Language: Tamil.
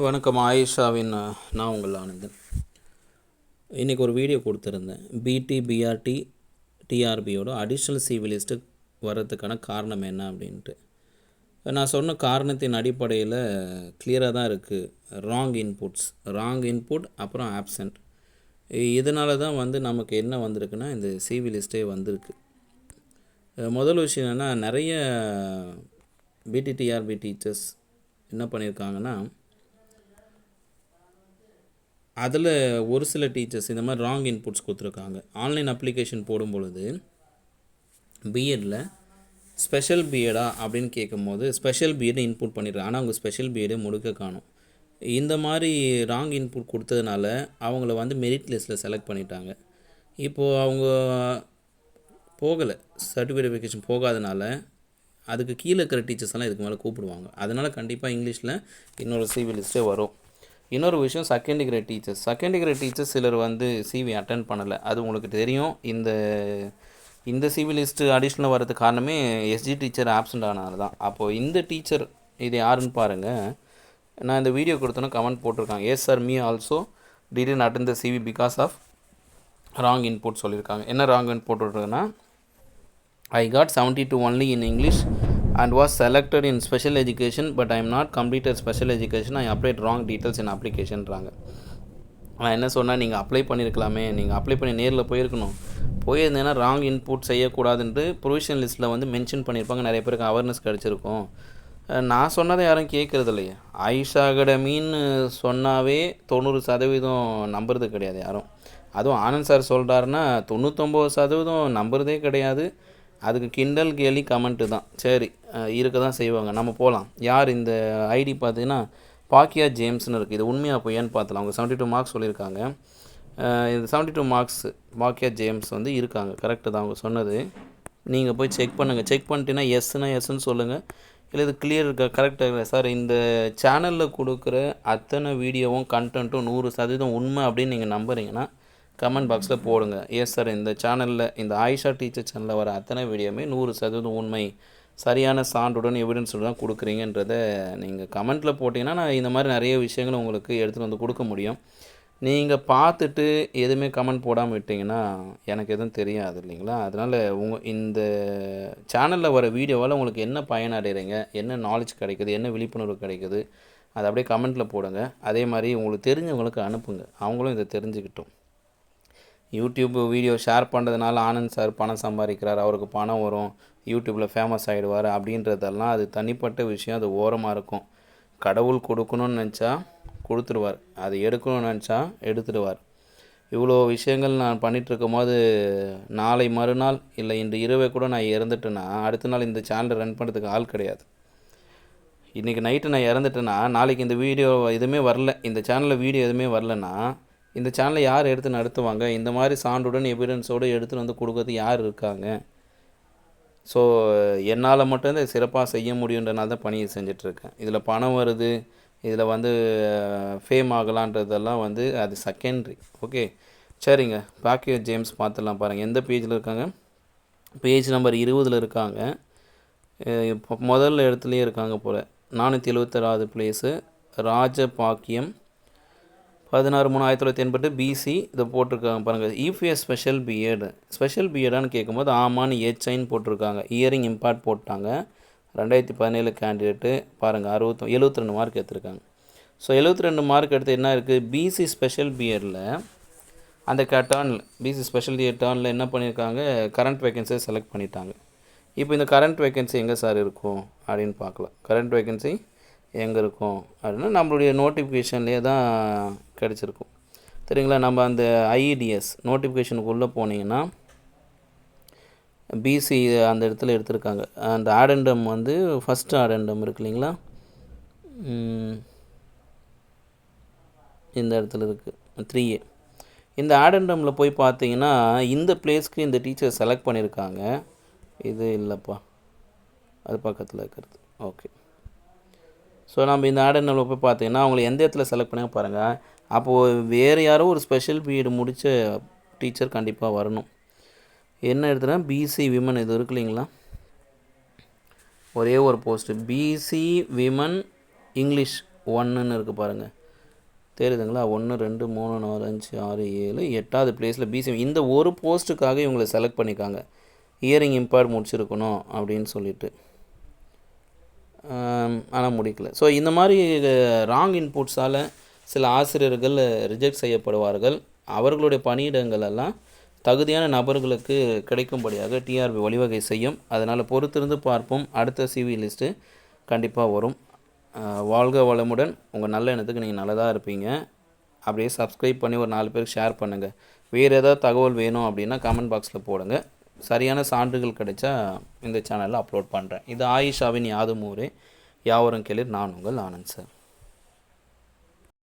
வணக்கம் ஆயிஷாவின் நான் உங்கள் ஆனந்தன். இன்றைக்கி ஒரு வீடியோ கொடுத்துருந்தேன். பிடி பிஆர்டி டிஆர்பியோட அடிஷ்னல் சிவிலிஸ்ட்டு வர்றதுக்கான காரணம் என்ன அப்படின்ட்டு. நான் சொன்ன காரணத்தின் அடிப்படையில் கிளியராக தான் இருக்குது ராங் இன்புட்ஸ் ராங் இன்புட் அப்புறம் ஆப்சண்ட் இதனால தான் வந்து நமக்கு என்ன வந்திருக்குன்னா இந்த சிவிலிஸ்ட்டே வந்திருக்கு. முதல் விஷயம் என்னென்னா நிறைய பிடிடிஆர்பி டீச்சர்ஸ் என்ன பண்ணியிருக்காங்கன்னா அதில் ஒரு சில டீச்சர்ஸ் இந்த மாதிரி ராங் இன்புட்ஸ் கொடுத்துருக்காங்க. ஆன்லைன் அப்ளிகேஷன் போடும் பொழுது பிஎட்டில் ஸ்பெஷல் பிஎடா அப்படின்னு கேட்கும்போது ஸ்பெஷல் பிஎட் இன்புட் பண்ணிடுறாங்க ஆனால் அவங்க ஸ்பெஷல் பிஎடை முழுக்க காணும். இந்த மாதிரி ராங் இன்புட் கொடுத்ததுனால அவங்கள வந்து மெரிட் லிஸ்ட்டில் செலக்ட் பண்ணிட்டாங்க. இப்போது அவங்க போகலை. சர்டிஃபிகேட் வெரிஃபிகேஷன் போகாதனால அதுக்கு கீழே இருக்கிற டீச்சர்ஸ் எல்லாம் இதுக்கு மேலே கூப்பிடுவாங்க. அதனால் கண்டிப்பாக இங்கிலீஷில் இன்னொரு சிவி லிஸ்ட்டே வரும். இன்னொரு விஷயம் second grade teachers second grade teachers சிலர் வந்து சிவி அட்டன் பண்ணலை. அது உங்களுக்கு தெரியும். இந்த இந்த சிவி லிஸ்ட்டு அடிஷ்னலாக வரதுக்கு காரணமே எஸ்ஜி டீச்சர் ஆப்சண்ட் ஆனார் தான். அப்போது இந்த டீச்சர் இது யாருன்னு பாருங்கள் நான் இந்த வீடியோ கொடுத்தோன்னே கமெண்ட் போட்டிருக்காங்க. Yes sir me also didn't attend the CV because of wrong input சொல்லியிருக்காங்க. என்ன wrong input I got seventy two only in English and was selected in special education but I am not completed special education. I applied wrong details in applicationன்றாங்க நான் என்ன சொன்னால் நீங்கள் அப்ளை பண்ணியிருக்கலாமே நீங்கள் அப்ளை பண்ணி நேரில் போயிருக்கணும். போயிருந்தேன்னா ராங் இன்புட் செய்யக்கூடாதுன்ட்டு ப்ரொவிஷன் லிஸ்ட்டில் வந்து மென்ஷன் பண்ணியிருப்பாங்க நிறைய பேருக்கு அவேர்னஸ் கிடச்சிருக்கும். நான் சொன்னதை யாரும் கேட்குறது இல்லையே ஆயிஷா அகாடமின்னு சொன்னாவே தொண்ணூறு சதவீதம் நம்புறது கிடையாது யாரும். அதுவும் ஆனந்த் சார் சொல்கிறாருன்னா தொண்ணூத்தொம்பது சதவீதம் நம்புறதே கிடையாது. அதுக்கு கிண்டல் கேலி கமெண்ட்டு தான். சரி இருக்க தான் செய்வாங்க. நம்ம போகலாம் யார் இந்த ஐடி பார்த்தீங்கன்னா பாக்கியா ஜேம்ஸ்னு இருக்குது இது உண்மையாக பொய்யான்னு பார்த்தலாம். அவங்க செவன்ட்டி டூ மார்க்ஸ் சொல்லியிருக்காங்க இந்த இது செவன்ட்டி டூ மார்க்ஸ் பாக்கியா ஜேம்ஸ் வந்து இருக்காங்க. கரெக்டு தான் அவங்க சொன்னது. நீங்கள் போய் செக் பண்ணுங்கள் செக் பண்ணிட்டீங்கன்னா எஸ்னா எஸ்ன்னு சொல்லுங்கள் இல்லை இது கிளியர் இருக்கா? கரெக்டாக சார் இந்த சேனலில் கொடுக்குற அத்தனை வீடியோவும் கண்டென்ட்டும் நூறு சதவீதம் உண்மை அப்படின்னு நீங்கள் நம்புறீங்கன்னா கமெண்ட் பாக்ஸில் போடுங்க. எஸ் சார் இந்த சேனலில் இந்த ஆயிஷா டீச்சர் சேனலில் வர அத்தனை வீடியோமே நூறு சதவீதம் உண்மை. சரியான சான்றுடன் எவிடன்ஸுடன் தான் கொடுக்குறீங்கன்றத நீங்கள் கமெண்ட்டில் போட்டிங்கன்னா நான் இந்த மாதிரி நிறைய விஷயங்களை உங்களுக்கு எடுத்துகிட்டு வந்து கொடுக்க முடியும். நீங்கள் பார்த்துட்டு எதுவுமே கமெண்ட் போடாமல் விட்டிங்கன்னா எனக்கு எதுவும் தெரியாது இல்லைங்களா? அதனால் உங்கள் இந்த சேனலில் வர வீடியோவால் உங்களுக்கு என்ன பயன் அடைகிறீங்க என்ன நாலேஜ் கிடைக்குது? என்ன விழிப்புணர்வு கிடைக்குது? அதை அப்படியே கமெண்ட்டில் போடுங்க. அதே மாதிரி உங்களுக்கு தெரிஞ்சவங்களுக்கு அனுப்புங்க. அவங்களும் இதை தெரிஞ்சுக்கிட்டோம். யூடியூப் வீடியோ ஷேர் பண்ணுறதுனால ஆனந்த் சார் பணம் சம்பாதிக்கிறார் அவருக்கு பணம் வரும் யூடியூப்பில் ஃபேமஸ் ஆகிடுவார் அப்படின்றதெல்லாம் அது தனிப்பட்ட விஷயம் அது ஓரமாக இருக்கும். கடவுள் கொடுக்கணும்னு நினச்சா கொடுத்துருவார். அது எடுக்கணும்னு நினச்சா எடுத்துடுவார். இவ்வளோ விஷயங்கள் நான் பண்ணிகிட்ருக்கும் போது நாளை மறுநாள் இல்லை இன்று இரவே கூட நான் இறந்துட்டேன்னா அடுத்த நாள் இந்த சேனலை ரன் பண்ணுறதுக்கு ஆள் கிடையாது. இன்றைக்கி நைட்டு நான் இறந்துட்டேன்னா நாளைக்கு இந்த வீடியோ எதுவுமே வரல இந்த சேனலில் வீடியோ எதுவுமே வரலன்னா இந்த சேனலை யார் எடுத்து நடத்துவாங்க? இந்த மாதிரி சான்றுடன் எவிடன்ஸோடு எடுத்துகிட்டு வந்து கொடுக்கறது யார் இருக்காங்க? ஸோ என்னால் மட்டும் இதை சிறப்பாக செய்ய முடியுன்றனால தான் பணியை செஞ்சிட்ருக்கேன் இதில் பணம் வருது இதில் வந்து ஃபேம் ஆகலான்றதெல்லாம் வந்து அது செகண்ட்ரி ஓகே சரிங்க. பாக்கிய ஜேம்ஸ் பார்த்துடலாம் பாருங்கள் எந்த பேஜில் இருக்காங்க? பேஜ் நம்பர் இருபதில் இருக்காங்க. இப்போ முதல் இடத்துலையே இருக்காங்க போல். நானூற்றி எழுபத்தாறாவது பிளேஸு ராஜபாக்கியம் பதினாறு மூணு ஆயிரத்தி தொள்ளாயிரத்தி எண்பட்டு பிசி இதை போட்டிருக்காங்க பாருங்கள் இஃப்ஏ ஸ்பெஷல் பிஎட் ஸ்பெஷல் பிஎடான்னு கேட்கும்போது ஆமான்னு ஏச்சைன்னு போட்டிருக்காங்க. இயரிங் இம்பார்ட் போட்டாங்க. ரெண்டாயிரத்தி பதினேழு கேண்டிடேட்டு பாருங்கள் அறுபத்தி எழுபத்தி ரெண்டு மார்க் எடுத்திருக்காங்க. ஸோ எழுபத்தி ரெண்டு மார்க் எடுத்து என்ன இருக்குது பிசி ஸ்பெஷல் பிஎடில் அந்த க டேர்னில் பிசி ஸ்பெஷல் இயர் டேர்னில் என்ன பண்ணியிருக்காங்க கரண்ட் வேகன்சியை செலக்ட் பண்ணிட்டாங்க. இப்போ இந்த கரண்ட் வேகன்சி எங்கே சார் இருக்கும்? அப்படின்னு பார்க்கலாம். கரண்ட் வேகன்சி எங்கே இருக்கும் அப்படின்னா நம்மளுடைய நோட்டிஃபிகேஷன்லேயே தான் கிடச்சிருக்கும். சரிங்களா? நம்ம அந்த ஐஇடிஎஸ் நோட்டிஃபிகேஷனுக்குள்ளே போனீங்கன்னா பிசி அந்த இடத்துல எடுத்திருக்காங்க. அந்த ஆடண்டம் வந்து ஃபஸ்ட்டு ஆடண்டம் இருக்கு இல்லைங்களா? இந்த இடத்துல இருக்குது த்ரீ ஏ இந்த ஆடண்டமில் போய் பார்த்தீங்கன்னா இந்த பிளேஸ்க்கு இந்த டீச்சர் செலக்ட் பண்ணியிருக்காங்க. இது இல்லைப்பா. அது பக்கத்தில் இருக்கிறது. ஓகே ஸோ நம்ம இந்த ஆடர் நம்ம போய் பார்த்தீங்கன்னா அவங்களை எந்த இடத்துல செலக்ட் பண்ணாங்க பாருங்கள் அப்போது வேறு யாரோ ஒரு ஸ்பெஷல் பிஎட் முடித்த டீச்சர் கண்டிப்பாக வரணும். என்ன எடுத்துனா பிசி விமன் இது இருக்கு இல்லைங்களா? ஒரே ஒரு போஸ்ட்டு பிசி விமன் இங்கிலீஷ் ஒன்றுன்னு இருக்குது பாருங்கள் தெரியுதுங்களா? ஒன்று ரெண்டு மூணு நாலு அஞ்சு ஆறு ஏழு எட்டாவது பிளேஸில் பிசி இந்த ஒரு போஸ்ட்டுக்காக இவங்களை செலக்ட் பண்ணிக்காங்க. இயரிங் இம்பேர்ட் முடிச்சிருக்கணும் அப்படின்னு சொல்லிட்டு. ஆனால் முடிக்கல. ஸோ இந்த மாதிரி ராங் இன்புட்ஸால் சில ஆசிரியர்கள் ரிஜெக்ட் செய்யப்படுவார்கள். அவர்களுடைய பணியிடங்களெல்லாம் தகுதியான நபர்களுக்கு கிடைக்கும்படியாக டிஆர்பி வழிவகை செய்யும். அதனால் பொறுத்திருந்து பார்ப்போம். அடுத்த சிவி லிஸ்ட்டு கண்டிப்பாக வரும். வாழ்க வளமுடன். உங்கள் நல்ல எண்ணத்துக்கு நீங்கள் நல்லதாக இருப்பீங்க. அப்படியே சப்ஸ்கிரைப் பண்ணி ஒரு நாலு பேருக்கு ஷேர் பண்ணுங்கள் வேறு ஏதாவது தகவல் வேணும் அப்படின்னா கமெண்ட் பாக்ஸில் போடுங்க. சரியான சான்றுகள் கிடைச்சா இந்த சேனலில் அப்லோட் பண்ணுறேன் இது ஆயிஷாவின் யாதும் ஊரே. யாவரும் கேளிர் நான் உங்கள் ஆனந்த் சார்.